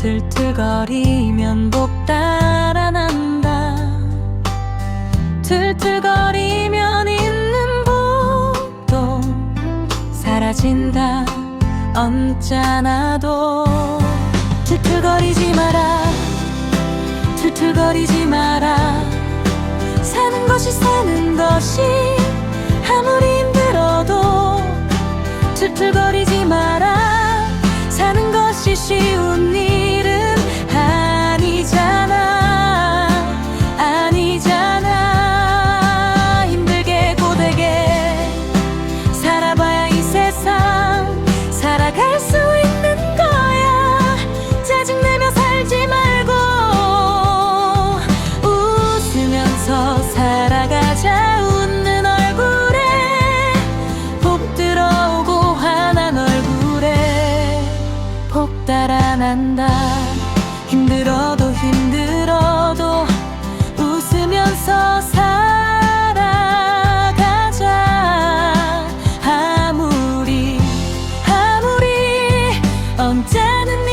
틀틀거리면 복 달아난다. 틀틀거리면 있는 복도 사라진다. 언짢아도 틀틀거리지 마라. 틀틀거리지 마라. 사는 것이 사는 것이 아무리 힘들어도 틀틀거리지 마라 웃으면서 살아가자 웃는 얼굴에 복 들어오고 환한 얼굴에 복 달아난다. 힘들어도 힘들어도 웃으면서 살아가자. 아무리 아무리 언짢은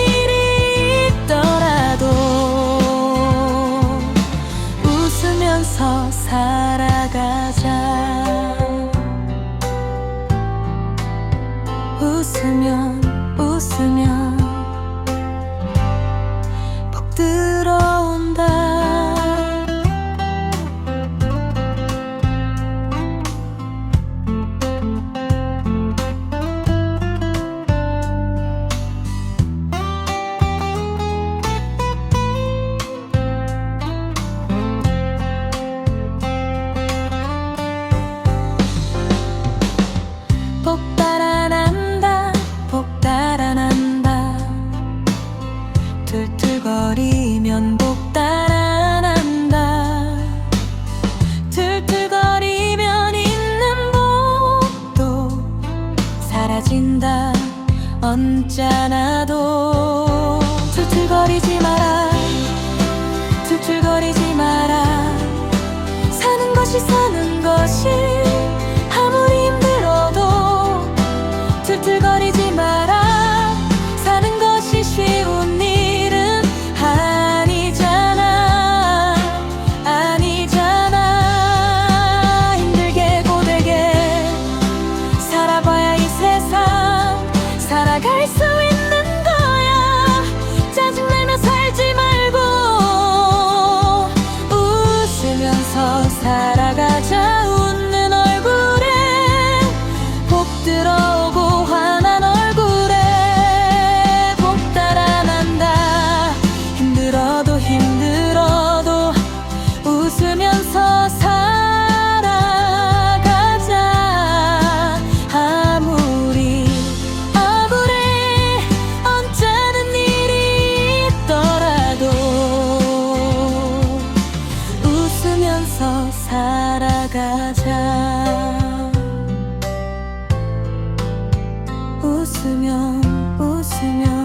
웃으면서 살아가자. 웃으면 웃으면 언짢아도 틀틀거리지 마라. 틀틀거리지 마라. 사는 것이 사는 것이 아무리 힘들어도 틀틀거리지 마라 웃으면서 살아가자. 웃으면 웃으면